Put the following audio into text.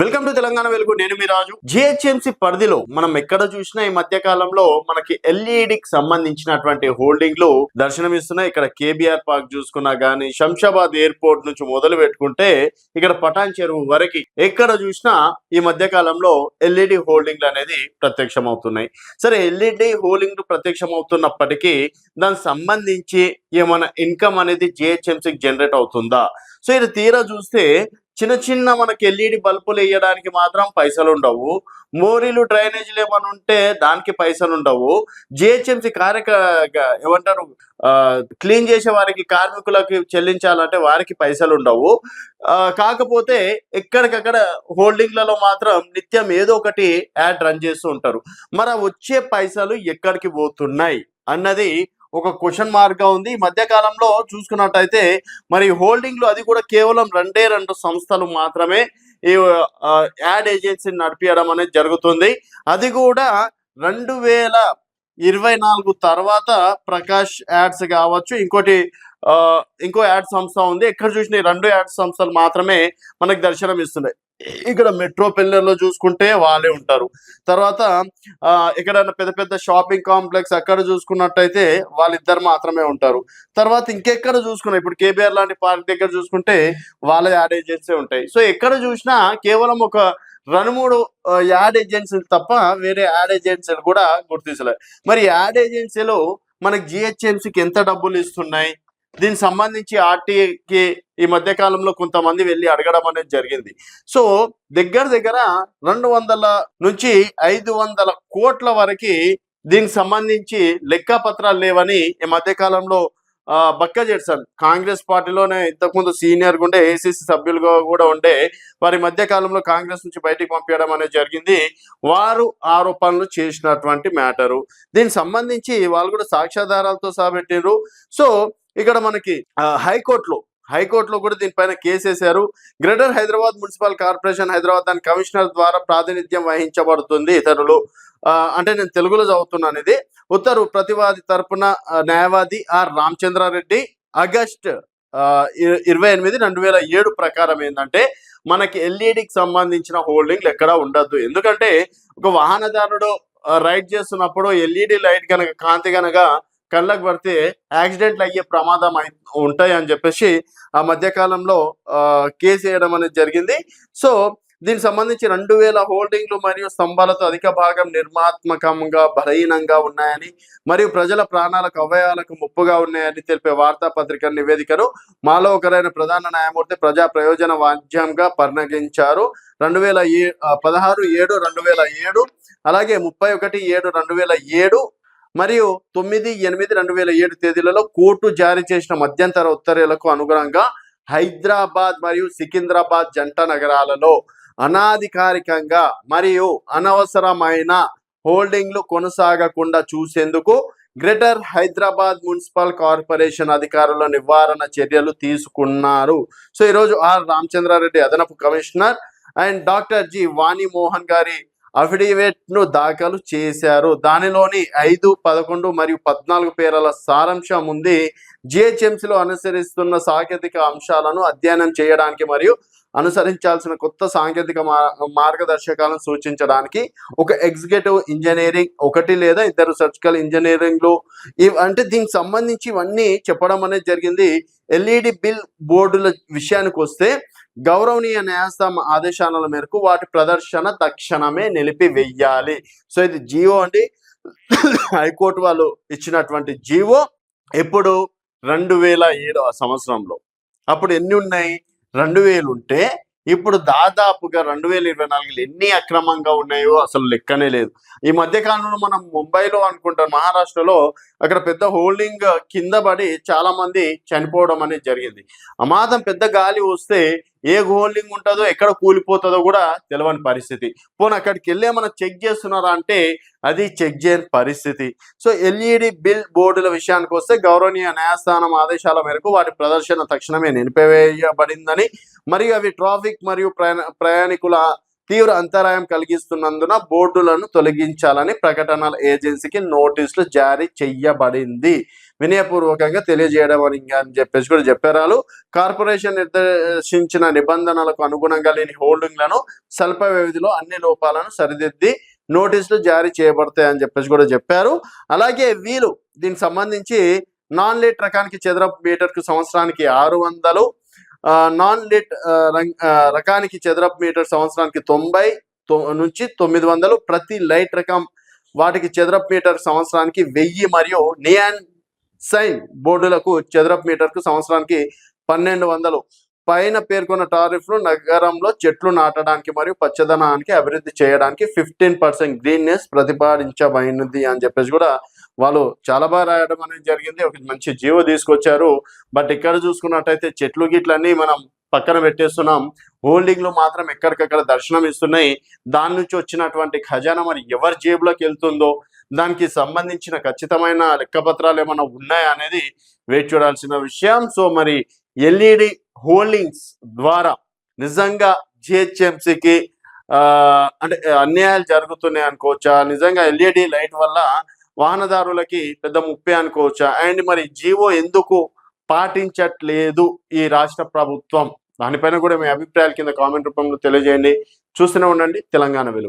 Welcome to Telangana వెలుగు నేను మీ రాజు. GHMC పరిధిలో మనం ఎక్కడ చూసినా ఈ మధ్య కాలంలో మనకి ఎల్ఈడికి సంబంధించినటువంటి హోల్డింగ్లు దర్శనమిస్తున్నాయి. ఇక్కడ కేబిఆర్ పార్క్ చూసుకున్నా గానీ శంషాబాద్ ఎయిర్పోర్ట్ నుంచి మొదలు పెట్టుకుంటే ఇక్కడ పటాన్ చెరువు వరకు ఎక్కడ చూసినా ఈ మధ్య కాలంలో ఎల్ఈడి హోల్డింగ్లు అనేది ప్రత్యక్షమవుతున్నాయి. సరే ఎల్ఈడి హోల్డింగ్లు ప్రత్యక్షమవుతున్నప్పటికీ దానికి సంబంధించి ఏమైనా ఇన్కమ్ అనేది జిహెచ్ఎంసీకి జనరేట్ అవుతుందా? సో ఇది తీరా చూస్తే చిన్న చిన్న మనకి ఎల్ఈడి బల్బులు వేయడానికి మాత్రం పైసలు ఉండవు. మోరీలు డ్రైనేజీలు ఏమైనా ఉంటే దానికి పైసలు ఉండవు. జిహెచ్ఎంసీ కార్యక ఏమంటారు క్లీన్ చేసే వారికి కార్మికులకి చెల్లించాలంటే వారికి పైసలు ఉండవు. ఆ, కాకపోతే ఎక్కడికక్కడ హోల్డింగ్లలో మాత్రం నిత్యం ఏదో ఒకటి యాడ్ రన్ చేస్తూ ఉంటారు. మరి వచ్చే పైసలు ఎక్కడికి పోతున్నాయి? అన్నది ఒక క్వశ్చన్ మార్క్గా ఉంది. ఈ మధ్య కాలంలో చూసుకున్నట్టయితే మరి హోల్డింగ్లు అది కూడా కేవలం రెండే రెండు సంస్థలు మాత్రమే ఈ యాడ్ ఏజెన్సీని నడిపించడం అనేది జరుగుతుంది. అది కూడా రెండు వేల ఇరవై నాలుగు తర్వాత ప్రకాష్ యాడ్స్ కావచ్చు. ఇంకోటి ఇంకో యాడ్ సంస్థ ఉంది. ఎక్కడ చూసిన ఈ రెండు యాడ్ సంస్థలు మాత్రమే మనకు దర్శనం ఇస్తున్నాయి ఇక్కడ మెట్రో పెళ్ళల్లో చూసుకుంటే వాళ్ళే ఉంటారు. తర్వాత ఎక్కడైనా పెద్ద పెద్ద షాపింగ్ కాంప్లెక్స్ అక్కడ చూసుకున్నట్టయితే వాళ్ళిద్దరు మాత్రమే ఉంటారు. తర్వాత ఇంకెక్కడ చూసుకున్నా ఇప్పుడు కేబీఆర్ లాంటి పార్క్ దగ్గర చూసుకుంటే వాళ్ళ యాడ్ ఏజెన్సీ ఉంటాయి. సో ఎక్కడ చూసినా కేవలం ఒక రెండు మూడు యాడ్ ఏజెన్సీలు తప్ప వేరే యాడ్ ఏజెన్సీలు కూడా గుర్తించలేదు మరి యాడ్ ఏజెన్సీలో మనకి జిహెచ్ఎంసీకి ఎంత డబ్బులు ఇస్తున్నాయి? దీనికి సంబంధించి ఆర్టీకి ఈ మధ్య కాలంలో కొంతమంది వెళ్ళి అడగడం అనేది జరిగింది. సో దగ్గర దగ్గర రెండు వందల నుంచి ఐదు వందల కోట్ల వరకు దీనికి సంబంధించి లెక్కపత్రాలు లేవని ఈ మధ్య కాలంలో బక్క జెడ్సన్ కాంగ్రెస్ పార్టీలోనే ఇంతకుముందు సీనియర్ ఉండే ఏసీసీ సభ్యులుగా కూడా ఉండే వారి మధ్య కాలంలో కాంగ్రెస్ నుంచి బయటికి పంపించడం అనేది జరిగింది. వారు ఆరోపణలు చేసినటువంటి మ్యాటరు. దీనికి సంబంధించి వాళ్ళు కూడా సాక్ష్యాధారాలతో సహా పెట్టిండ్రు. సో ఇక్కడ మనకి హైకోర్టులో హైకోర్టులో కూడా దీనిపైన కేసు వేశారు greater Hyderabad municipal corporation Hyderabad దాని కమిషనర్ ద్వారా ప్రాతినిధ్యం వహించబడుతుంది ఇతరులు. ఆ, అంటే నేను తెలుగులో చదువుతున్నాను ఇది. ఉత్తర్వు ప్రతివాది తరపున న్యాయవాది ఆర్ రామచంద్రారెడ్డి. ఆగస్ట్ ఆ, ఇరవై ఎనిమిది రెండు వేల ఏడు ప్రకారం ఏంటంటే మనకి ఎల్ఈడికి సంబంధించిన హోల్డింగ్లు ఎక్కడా ఉండద్దు. ఎందుకంటే ఒక వాహనదారుడు రైడ్ చేస్తున్నప్పుడు ఎల్ఈడి లైట్ కనుక కాంతి కనుక కళ్ళకు పడితే యాక్సిడెంట్లు అయ్యే ప్రమాదం ఉంటాయి అని చెప్పేసి ఆ మధ్య కాలంలో ఆ, కేసు వేయడం అనేది జరిగింది. సో దీనికి సంబంధించి రెండు వేల హోల్డింగ్లు మరియు స్తంభాలతో అధిక భాగం నిర్మాత్మకంగా బలహీనంగా ఉన్నాయని మరియు ప్రజల ప్రాణాలకు అవయవాలకు ముప్పుగా ఉన్నాయని తెలిపే వార్తాపత్రిక నివేదికను మాలో ఒకరైన ప్రధాన న్యాయమూర్తి ప్రజా ప్రయోజన వాద్యంగా పరిగణించారు రెండు వేల ఏ పదహారు ఏడు రెండు వేల ఏడు అలాగే ముప్పై ఒకటి ఏడు రెండు వేల ఏడు మరియు తొమ్మిది ఎనిమిది రెండు వేల ఏడు తేదీలలో కోర్టు జారీ చేసిన మధ్యంతర ఉత్తర్వులకు అనుగుణంగా హైదరాబాద్ మరియు సికింద్రాబాద్ జంట నగరాలలో అనాధికారికంగా మరియు అనవసరమైన హోల్డింగ్లు కొనసాగకుండా చూసేందుకు గ్రేటర్ హైదరాబాద్ మున్సిపల్ కార్పొరేషన్ అధికారుల నివారణ చర్యలు తీసుకున్నారు. సో ఈరోజు ఆర్ రామచంద్రారెడ్డి అదనపు commissioner and doctor G Vani Mohan గారి అఫిడవిట్ను దాఖలు చేశారు. దానిలోని ఐదు పదకొండు మరియు పద్నాలుగు పేర్ల సారాంశం ఉంది. జిహెచ్ఎంసీలో అనుసరిస్తున్న సాంకేతిక అంశాలను అధ్యయనం చేయడానికి మరియు అనుసరించాల్సిన కొత్త సాంకేతిక మార్గదర్శకాలను సూచించడానికి ఒక ఎగ్జిక్యూటివ్ ఇంజనీరింగ్ ఒకటి లేదా ఇద్దరు సర్జికల్ ఇంజనీరింగ్లు అంటే దీనికి సంబంధించి ఇవన్నీ చెప్పడం అనేది జరిగింది. ఎల్ఈడి బిల్ బోర్డుల విషయానికి వస్తే గౌరవనీయ న్యాయస్థానం ఆదేశాల మేరకు వాటి ప్రదర్శన తక్షణమే నిలిపివేయాలి. సో ఇది జియో అండి. హైకోర్టు వాళ్ళు ఇచ్చినటువంటి జీవో ఎప్పుడు? రెండు వేల ఏడవ సంవత్సరంలో. అప్పుడు ఎన్ని ఉన్నాయి? రెండు వేలు ఉంటే ఇప్పుడు దాదాపుగా రెండు వేల ఇరవై నాలుగులో ఎన్ని అక్రమంగా ఉన్నాయో అసలు లెక్కనే లేదు. ఈ మధ్య కాలంలో మనం ముంబైలో అనుకుంటాం మహారాష్ట్రలో అక్కడ పెద్ద హోల్డింగ్ కింద పడి చాలా మంది చనిపోవడం అనేది జరిగింది. అమాదం పెద్ద గాలి వస్తే ఏ హోల్డింగ్ ఉంటుందో ఎక్కడ కూలిపోతుందో కూడా తెలియని పరిస్థితి. పోనీ అక్కడికి వెళ్ళే మనం చెక్ చేస్తున్నారా అంటే అది చెక్ చేయని పరిస్థితి. సో ఎల్ఈడి బిల్ బోర్డుల విషయానికి వస్తే గౌరవనీయ న్యాయస్థానం ఆదేశాల మేరకు వాటి ప్రదర్శన తక్షణమే నిలిపివేయబడిందని మరియు అవి ట్రాఫిక్ మరియు ప్రయాణ ప్రయాణికుల తీవ్ర అంతరాయం కలిగిస్తున్నందున బోర్డులను తొలగించాలని ప్రకటనల ఏజెన్సీకి నోటీసులు జారీ చేయబడింది వినయపూర్వకంగా తెలియజేయడం అని చెప్పేసి కూడా చెప్పారు కార్పొరేషన్ నిర్దేశించిన నిబంధనలకు అనుగుణంగా లేని హోల్డింగ్లను స్వల్ప వ్యవధిలో అన్ని లోపాలను సరిదిద్ది నోటీసులు జారీ చేయబడతాయి అని చెప్పేసి కూడా చెప్పారు. అలాగే వీలు దీనికి సంబంధించి నాన్ లీట్ రకానికి చదరపు మీటర్కు సంవత్సరానికి ఆరు వందలు నాన్ లిట్ రంగ్ ఆ, రకానికి చదరపు మీటర్ సంవత్సరానికి తొంభై నుంచి తొమ్మిది వందలు ప్రతి లైట్ రకం వాటికి చదరపు మీటర్ సంవత్సరానికి వెయ్యి మరియు నియాన్ సైన్ బోర్డులకు చదరపు మీటర్కు సంవత్సరానికి పన్నెండు వందలు. పైన పేర్కొన్న టారిఫ్లు నగరంలో చెట్లు నాటడానికి మరియు పచ్చదనానికి అభివృద్ధి చేయడానికి ఫిఫ్టీన్ పర్సెంట్ గ్రీన్నెస్ ప్రతిపాదించబడింది అని చెప్పేసి కూడా వాళ్ళు చాలా బాగా రాయడం అనేది జరిగింది. ఒక మంచి జీవో తీసుకొచ్చారు. బట్ ఇక్కడ చూసుకున్నట్టయితే చెట్లు గిట్లన్నీ మనం పక్కన పెట్టేస్తున్నాం. హోల్డింగ్లో మాత్రం ఎక్కడికక్కడ దర్శనం ఇస్తున్నాయి. దాని నుంచి వచ్చినటువంటి ఖజానా మరి ఎవరి జేబులోకి వెళ్తుందో దానికి సంబంధించిన ఖచ్చితమైన లెక్కపత్రాలు ఏమైనా ఉన్నాయా అనేది వేచి చూడాల్సిన విషయం. సో మరి ఎల్ఈడి హోల్డింగ్స్ ద్వారా నిజంగా జిహెచ్ఎంసికి అంటే అన్యాయాలు జరుగుతున్నాయి అనుకోవచ్చా? నిజంగా ఎల్ఈడి లైట్ వల్ల వాహనదారులకి పెద్ద ముప్పే అనుకోవచ్చా? అండ్ మరి జీవో ఎందుకు పాటించట్లేదు ఈ రాష్ట్ర ప్రభుత్వం? దానిపైన కూడా మీ అభిప్రాయాల కింద కామెంట్ రూపంలో తెలియజేయండి. చూస్తూనే ఉండండి. తెలంగాణ వెలుగు.